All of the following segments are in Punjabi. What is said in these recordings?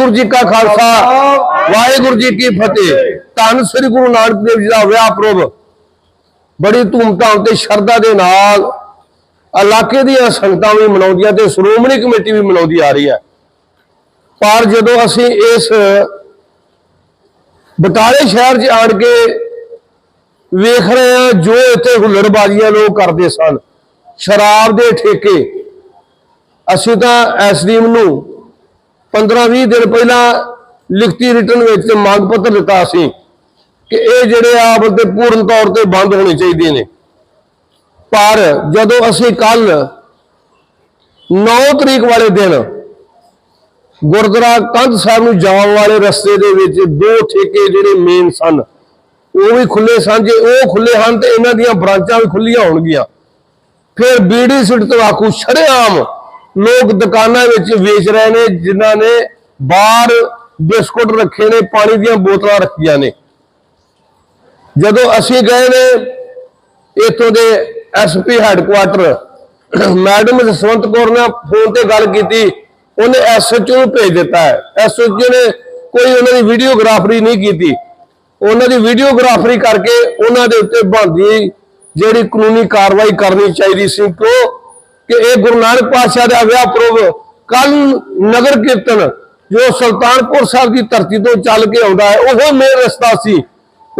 ਵਾਹਿਗੁਰੂ ਜੀ ਕਾ ਖਾਲਸਾ ਵਾਹਿਗੁਰੂ ਜੀ ਕੀ ਫਤਿਹ। ਧੰਨ ਸ੍ਰੀ ਗੁਰੂ ਨਾਨਕ ਦੇਵ ਜੀ ਦਾ ਵਿਆਹ ਪੁਰਬ ਬੜੀ ਧੂਮਧਾਮ ਤੇ ਸ਼ਰਧਾ ਦੇ ਨਾਲ ਇਲਾਕੇ ਦੀਆਂ ਸੰਗਤਾਂ ਵੀ ਮਨਾਉਂਦੀਆਂ ਤੇ ਸ਼੍ਰੋਮਣੀ ਕਮੇਟੀ ਵੀ ਮਨਾਉਂਦੀ ਆ ਰਹੀ ਹੈ। ਪਰ ਜਦੋਂ ਅਸੀਂ ਇਸ ਬਟਾਲੇ ਸ਼ਹਿਰ 'ਚ ਆਣ ਕੇ ਵੇਖ ਰਹੇ ਹਾਂ ਜੋ ਇੱਥੇ ਹੁੱਲੜਬਾਜ਼ੀਆਂ ਲੋਕ ਕਰਦੇ ਸਨ ਸ਼ਰਾਬ ਦੇ ਠੇਕੇ ਅਸੀਂ ਤਾਂ ਐਸਡੀਐਮ ਨੂੰ 15-20 ਦਿਨ ਪਹਿਲਾਂ ਲਿਖਤੀ ਰਿਟਰਨ ਵਿੱਚ ਮੰਗ ਪੱਤਰ ਦਿੱਤਾ ਸੀ ਕਿ ਇਹ ਜਿਹੜੇ ਆਪ ਤੇ ਪੂਰਨ ਤੌਰ ਤੇ ਬੰਦ ਹੋਣੇ ਚਾਹੀਦੇ ਨੇ। ਪਰ ਜਦੋਂ ਅਸੀਂ ਕੱਲ 9 ਤਰੀਕ ਵਾਲੇ ਦਿਨ ਗੁਰਦੁਆਰਾ ਕੰਧ ਸਾਹਿਬ ਨੂੰ ਜਾਣ ਵਾਲੇ ਰਸਤੇ ਦੇ ਵਿੱਚ ਦੋ ਠੇਕੇ ਜਿਹੜੇ ਮੇਨ ਸਨ, ਉਹ ਵੀ ਖੁੱਲੇ ਸਨ। ਜੇ ਉਹ ਖੁੱਲੇ ਹਨ ਤੇ ਇਹਨਾਂ ਦੀਆਂ ਬ੍ਰਾਂਚਾਂ ਵੀ ਖੁੱਲੀਆਂ ਹੋਣਗੀਆਂ। ਫਿਰ ਬੀੜੀ ਸਿੱਟ ਤਵਾਕੂ ਸ਼ਰੇਆਮ ਲੋਕ ਦੁਕਾਨਾਂ ਵਿੱਚ ਵੇਚ ਰਹੇ ਨੇ, ਜਿਨ੍ਹਾਂ ਨੇ ਬਾਹਰ ਬਿਸਕੁਟ ਰੱਖੇ ਨੇ, ਪਾਣੀ ਦੀਆਂ ਬੋਤਲਾਂ ਰੱਖੀਆਂ ਨੇ। ਜਦੋਂ ਅਸੀਂ ਗਏ ਨੇ ਇੱਥੋਂ ਦੇ SP headquarters, madam Jaswant Kaur ਨੇ ਫੋਨ ਤੇ ਗੱਲ ਕੀਤੀ, ਉਹਨੇ ਐਸਐਚਓ ਨੂੰ ਭੇਜ ਦਿੱਤਾ ਹੈ। ਐਸਐਚਓ ਨੇ ਕੋਈ ਉਹਨਾਂ ਦੀ ਵੀਡੀਓਗ੍ਰਾਫਰੀ ਨਹੀਂ ਕੀਤੀ। ਉਹਨਾਂ ਦੀ ਵੀਡੀਓਗ੍ਰਾਫਰੀ ਕਰਕੇ ਉਹਨਾਂ ਦੇ ਉੱਤੇ ਬਣਦੀ ਜਿਹੜੀ ਕਾਨੂੰਨੀ ਕਾਰਵਾਈ ਕਰਨੀ ਚਾਹੀਦੀ ਸੀ ਕਿਉਂ ਕਿ ਇਹ ਗੁਰੂ ਨਾਨਕ ਪਾਤਸ਼ਾਹ ਦਾ ਵਿਆਹ ਪੁਰਬ ਕੱਲ ਨਗਰ ਕੀਰਤਨ, ਜੋ ਸੁਲਤਾਨਪੁਰ ਸਾਹਿਬ ਦੀ ਧਰਤੀ ਤੋਂ ਚੱਲ ਕੇ ਆਉਂਦਾ ਹੈ, ਉਹ ਮੇਨ ਰਸਤਾ ਸੀ।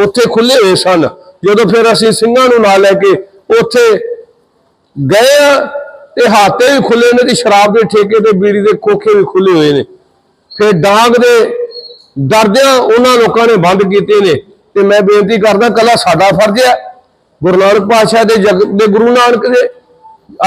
ਉੱਥੇ ਖੁੱਲੇ ਹੋਏ ਸਨ। ਜਦੋਂ ਫਿਰ ਅਸੀਂ ਸਿੰਘਾਂ ਨੂੰ ਨਾਲ ਲੈ ਕੇ ਉੱਥੇ ਗਏ ਆ, ਤੇ ਹਾਤੇ ਵੀ ਖੁੱਲੇ ਨੇ ਤੇ ਸ਼ਰਾਬ ਦੇ ਠੇਕੇ ਤੇ, ਬੀੜੀ ਦੇ ਖੋਖੇ ਵੀ ਖੁੱਲੇ ਹੋਏ ਨੇ। ਫਿਰ ਡਾਂਗ ਦੇ ਦਰਦਿਆਂ ਉਹਨਾਂ ਲੋਕਾਂ ਨੇ ਬੰਦ ਕੀਤੇ ਨੇ। ਤੇ ਮੈਂ ਬੇਨਤੀ ਕਰਦਾ ਕੱਲਾ ਸਾਡਾ ਫਰਜ਼ ਹੈ ਗੁਰੂ ਨਾਨਕ ਪਾਤਸ਼ਾਹ ਦੇ ਜਗ ਦੇ ਗੁਰੂ ਨਾਨਕ ਦੇ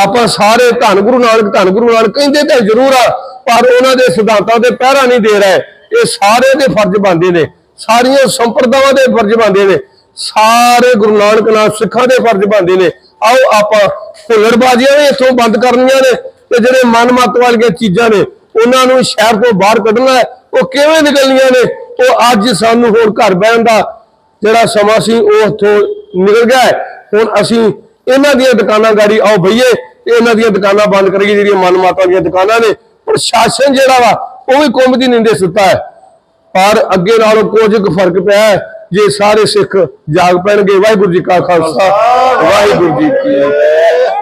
ਆਪਾਂ ਸਾਰੇ ਧੰਨ ਗੁਰੂ ਨਾਨਕ, ਧੰਨ ਗੁਰੂ ਨਾਨਕ ਕਹਿੰਦੇ ਤਾਂ ਜ਼ਰੂਰ ਆ, ਪਰ ਉਹਨਾਂ ਦੇ ਸਿਧਾਂਤਾਂ ਤੇ ਪਹਿਰਾ ਨਹੀਂ ਦੇ ਰਹੇ। ਇਹ ਸਾਰੇ ਦੇ ਫਰਜ਼ ਬਣਦੇ ਨੇ। ਸਾਰੀਆਂ ਸੰਪਰਦਾਵਾਂ ਦੇ ਫਰਜ਼ ਬਣਦੇ ਨੇ। ਸਾਰੇ ਗੁਰੂ ਨਾਨਕ ਨਾਲ ਸਿੱਖਾਂ ਦੇ ਫਰਜ਼ ਬਣਦੇ ਨੇ। ਆਓ ਆਪਾਂ ਹੁੱਲੜਬਾਜ਼ੀਆਂ ਵੀ ਇੱਥੋਂ ਬੰਦ ਕਰਨੀਆਂ ਨੇ ਤੇ ਜਿਹੜੇ ਮਨਮਤ ਵਾਲੀਆਂ ਚੀਜ਼ਾਂ ਨੇ, ਉਹਨਾਂ ਨੂੰ ਸ਼ਹਿਰ ਤੋਂ ਬਾਹਰ ਕੱਢਣਾ ਉਹ ਕਿਵੇਂ ਨਿਕਲਣੀਆਂ ਨੇ? ਉਹ ਅੱਜ ਸਾਨੂੰ ਹੋਰ ਘਰ ਬਹਿਣ ਦਾ ਜਿਹੜਾ ਸਮਾਂ ਸੀ, ਉਹ ਉੱਥੋਂ ਨਿਕਲ ਗਿਆ ਹੈ। ਹੁਣ ਅਸੀਂ ਇਹਨਾਂ ਦੀਆਂ ਦੁਕਾਨਾਂ ਗਾੜੀ ਆਓ ਭਈਏ ਇਹਨਾਂ ਦੀਆਂ ਦੁਕਾਨਾਂ ਬੰਦ ਕਰੀਏ ਜਿਹੜੀਆਂ ਮਨਮਾਤਾ ਦੀਆਂ ਦੁਕਾਨਾਂ ਨੇ। ਪ੍ਰਸ਼ਾਸਨ ਜਿਹੜਾ ਵਾ ਉਹ ਵੀ ਕੁੰਭ ਦੀ ਨਿੰਦੇ ਸੁੱਤਾ ਹੈ। ਪਰ ਅੱਗੇ ਨਾਲੋਂ ਕੁਝ ਕੁ ਫ਼ਰਕ ਪਿਆ ਹੈ ਜੇ ਸਾਰੇ ਸਿੱਖ ਜਾਗ ਪੈਣਗੇ। ਵਾਹਿਗੁਰੂ ਜੀ ਕਾ ਖਾਲਸਾ ਵਾਹਿਗੁਰੂ ਜੀ ਕੀ ਫਤਿਹ।